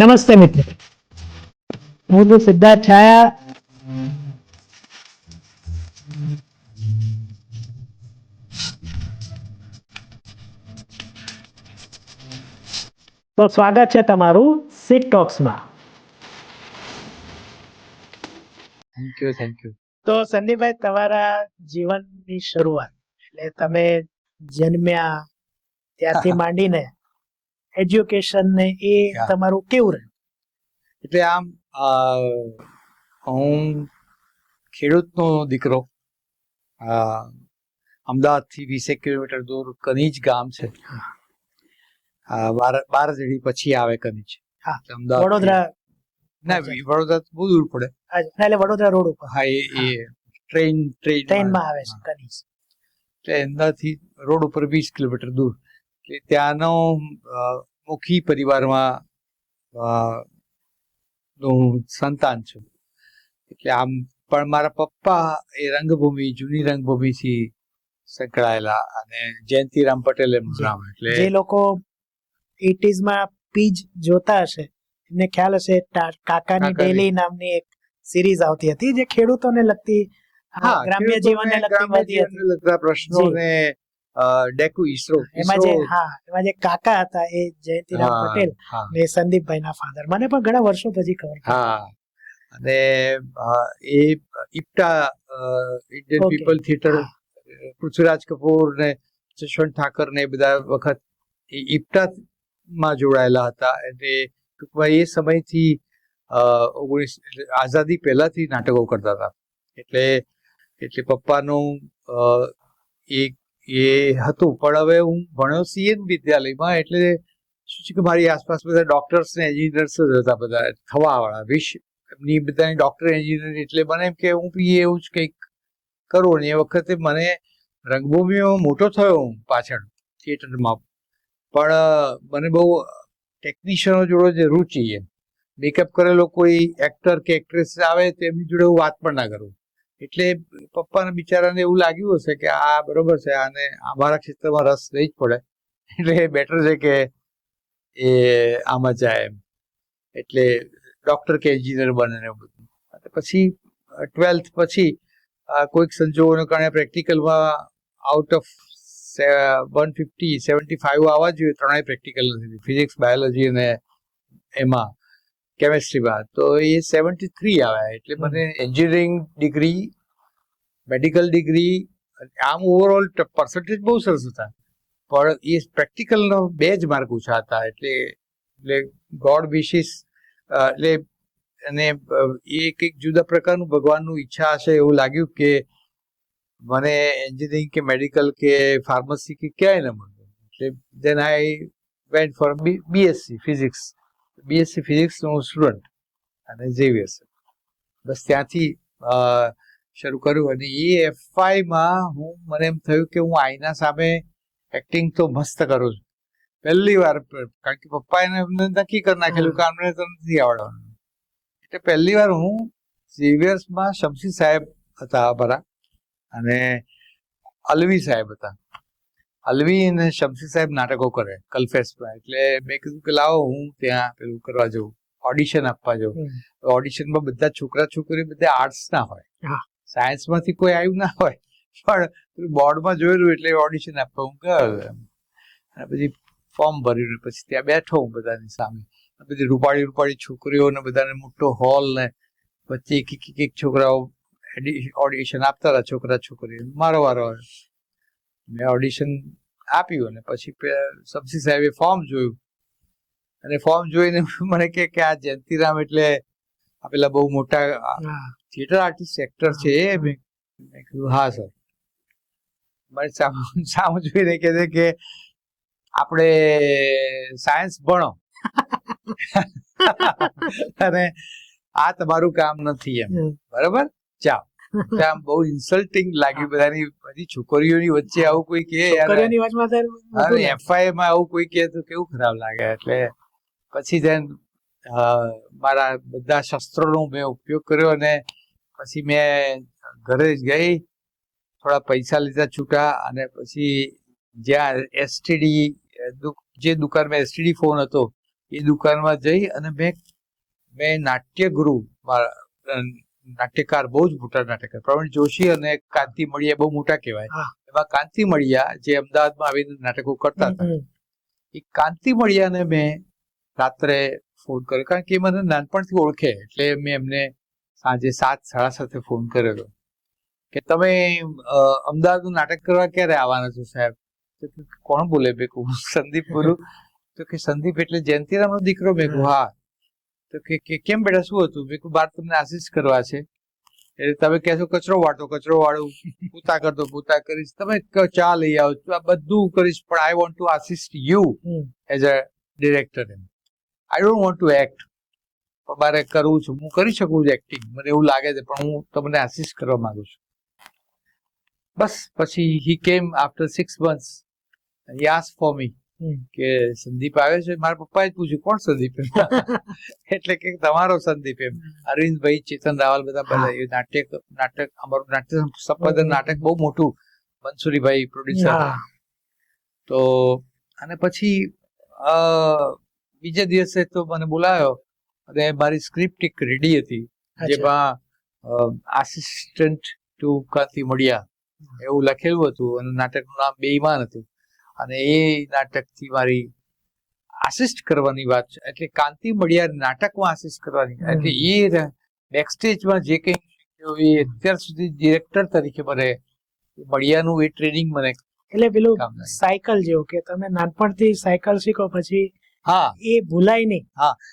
નમસ્તે મિત્રો. હું સિદ્ધાર્થ છાયા. તો સ્વાગત છે તમારું સિટ ટોક્સમાં થેન્ક યુ થેન્ક યુ તો સંદીપભાઈ તમારા જીવનની શરૂઆત. એટલે તમે જન્મ્યા ત્યાંથી માંડીને એજ્યુકેશન ને એ તમારું કેવું રહ્યું? એટલે આમ હું ખેડૂતનો દીકરો અમદાવાદથી વીસેક કિલોમીટર દૂર કનીજ ગામ છે. બાર બાર જેડી પછી આવે કનીજ. હા. એટલે અમદાવાદ વડોદરા ના વડોદરા બહુ દૂર પડે. એટલે વડોદરા રોડ ઉપર. હા એ એ ટ્રેન ટ્રેન ટ્રેનમાં આવે છે કનીજ. એટલે એમનાથી રોડ ઉપર વીસ કિલોમીટર દૂર. એટલે ત્યાંનો મુખી પરિવારમાં હું સંતાન છું એટલે આમ પણ મારા પપ્પા એ રંગભૂમિ જૂની રંગભૂમિથી સંકળાયેલા અને જયંતિરામ પટેલ એમનું. નામ એટલે જે લોકો 80s માં પીજ જોતા હશે એમને ખ્યાલ હશે કાકાની. ડેલી નામની એક સિરીઝ આવતી હતી જે ખેડૂતોને લગતી હા ગ્રામ્ય જીવનને લગતી પ્રશ્નોને ડેકુ ઈસરો એમાં જે હા એમાં જે કાકા હતા એ જયંતિરામ પટેલ ને સંદીપભાઈ ના ફાધર મને પણ ઘણા વર્ષો પછી ખબર હા. અને એ IPTA Indian people theatre Prithviraj Kapoor ને જશવંત ઠાકર ને બધા વખત ઇપ્ટા માં જોડાયેલા હતા. એટલે ટૂંકમાં એ સમયથી ઓગણીસ આઝાદી પહેલાથી નાટકો કરતા હતા. એટલે એટલે પપ્પાનું અ, એ હતું. પણ હવે હું ભણ્યો સીએન વિદ્યાલયમાં, એટલે શું છે કે મારી આસપાસ બધા ડોક્ટર્સ ને એન્જિનિયર્સ જ હતા બધા થવાવાળા વિશ એમની બધાની ડોક્ટર એન્જિનિયર એટલે મને એમ કે હું બી એવું જ કંઈક કરું. ને એ વખતે મને રંગભૂમિમાં મોટો થયો હું પાછળ થિયેટરમાં પણ મને બહુ ટેકનિશિયનો જોડે જે રુચિ એમ મેકઅપ કરેલો કોઈ એક્ટર કે એક્ટ્રેસ આવે તો એમની જોડે હું વાત પણ ના કરું. એટલે પપ્પાને બિચારાને એવું લાગ્યું હશે કે આ બરોબર છે, આને અમારા ક્ષેત્રમાં રસ નહીં જ પડે. એટલે બેટર છે કે એ આમાં જાય એમ. એટલે ડૉક્ટર કે એન્જિનિયર બને એવું બધું. પછી ટ્વેલ્થ પછી કોઈક સંજોગોને કારણે પ્રેક્ટિકલમાં out of one fifty seventy five આવવા જોઈએ ત્રણેય પ્રેક્ટિકલ નથી. ફિઝિક્સ બાયોલોજી અને એમાં. કેમેસ્ટ્રીમાં તો એ સેવન્ટી થ્રી આવ્યા એટલે મને એન્જિનિયરિંગ ડિગ્રી મેડિકલ ડિગ્રી આમ ઓવરઓલ પર્સન્ટેજ બહુ સરસ હતા. પણ એ પ્રેક્ટિકલનો બે જ માર્ક ઓછા હતા એટલે એટલે ગોડ વિશિસ એટલે અને એ કંઈક જુદા પ્રકારનું ભગવાનનું ઈચ્છા હશે એવું લાગ્યું કે મને એન્જિનિયરિંગ કે મેડિકલ કે ફાર્મસી કે ક્યાંય ન મળતું એટલે then I went for BSc physics BSc ફિઝિક્સનો student અને ઝેવિયર્સ બસ ત્યાંથી શરૂ કર્યું અને એ એફઆઈમાં હું, મને એમ થયું કે હું આઈના સામે એક્ટિંગ તો મસ્ત કરું છું. પહેલી વાર કારણ કે પપ્પાએ એમને નક્કી કરી નાખેલું કે આમને તો નથી આવડવાનું. એટલે પહેલી વાર હું ઝેવિયર્સમાં શમશી સાહેબ હતા અમારા અને અલવી સાહેબ હતા. અલવી અને શમશી સાહેબ નાટકો કરે કલફેસ્ટમાં એટલે મેં કીધું કે લાવો હું ત્યાં પેલું કરવા જઉં ઓડિશન આપવા જઉં. ઓડિશનમાં બધા છોકરા છોકરી બધા આર્ટ્સ ના હોય. સાયન્સ સાયન્સમાંથી કોઈ આવ્યું ના હોય પણ બોર્ડમાં જોયેલું એટલે ઓડિશન આપવા હું ગયો. અને પછી ફોર્મ ભર્યું પછી ત્યાં બેઠો હું બધાની સામે. પછી બધી રૂપાળી રૂપાળી છોકરીઓ ને બધાને મોટો હોલ ને વચ્ચે એક એક એક એક છોકરાઓ ઓડિશન આપતા હતા છોકરા છોકરીઓ મારો વારો આવ્યો મેં ઓડિશન આપ્યું અને પછી સબસી સાહેબે ફોર્મ જોયું. અને ફોર્મ જોઈને મને કે કે આ જયંતિરામ એટલે આ પેલા બહુ મોટા થિયેટર આર્ટિસ્ટ એક્ટર છે એ. મેં કીધું હા સર મને સામે જોઈને કહે છે કે આપણે સાયન્સ ભણો. અને આ તમારું કામ નથી એમ. બરાબર? તો આમ બહુ ઇન્સલ્ટિંગ લાગ્યું બધાની બધી છોકરીઓની વચ્ચે આવું કોઈ કે છોકરીઓની. એફઆઈ માં આવું કોઈ કે તો કેવું ખરાબ લાગે એટલે પછી જેમ મારા બધા શસ્ત્રોનો મેં ઉપયોગ કર્યો અને પછી મેં ઘરે જ ગઈ થોડા પૈસા લીધા છૂટા અને પછી જ્યાં એસટીડી જે દુકાનમાં એસટીડી ફોન હતો એ દુકાનમાં જઈ અને મેં મેં નાટ્યગુરુ મારા નાટ્યકાર બહુ જ મોટા નાટ્યકાર. પ્રવીણ જોશી અને કાંતિ મળિયા બહુ મોટા કહેવાય. એમાં કાંતિ મળિયા જે અમદાવાદમાં આવીને નાટકો કરતા હતા. એ કાંતિ મળિયાને મેં રાત્રે ફોન કર્યો. કારણ કે મને નાનપણથી ઓળખે એટલે મેં એમને સાંજે સાત સાડા સાતે ફોન કરેલો. કે તમે અમદાવાદનું નાટક કરવા ક્યારે આવવાના છો સાહેબ? તો કોણ બોલે મેં કહું સંદીપ બોલું. તો કે સંદીપ એટલે જયંતિરામનો દીકરો મેં કહું હા. તો કે કે કેમ બેટા શું હતું? મેં કહું બાર તમને આશીષ કરવા છે. એટલે તમે કહેશો કચરો વાળતો કચરો વાળું. પૂતા કરતો પૂતા કરીશ. તમે ચા લઈ આવો. આ બધું કરીશ પણ I want to assist you. As a director M. I don't want to act પણ મારે કરવું છું. હું કરી શકું છું એક્ટિંગ મને એવું લાગે છે પણ હું તમને આસિસ્ટ કરવા માંગુ છું. બસ પછી he came after six months was for me. કે સંદીપ આવે છે મારા પપ્પાએ જ પૂછ્યું કોણ સંદીપ? એટલે કે તમારો સંદીપ એમ. અરવિંદભાઈ ચેતન રાવલ બધા બધા એ નાટ્ય નાટક અમારું નાટ્ય સંપાદન નાટક બહુ મોટું મનસુરીભાઈ પ્રોડ્યુસર તો અને પછી બીજા દિવસે તો મને બોલાયો અને મારી સ્ક્રિપ્ટ એક રેડી હતી જેમાં આસિસ્ટન્ટ ટુ કાંતિ મળ્યા એવું લખેલું હતું અને નાટકનું નામ બેઈમાન હતું. અને એ નાટકથી મારી આસિસ્ટ કરવાની વાત છે. એટલે કાંતિ મળ્યા નાટકમાં આસિસ્ટ કરવાની. એટલે એ બેક સ્ટેજમાં જે કંઈ શીખ્યો એ અત્યાર સુધી ડિરેક્ટર તરીકે મને મળ્યાનું એ ટ્રેનિંગ મને એટલે પેલું. સાયકલ જેવું કે તમે નાનપણથી સાયકલ શીખો પછી હા. એ ભૂલાય નહીં.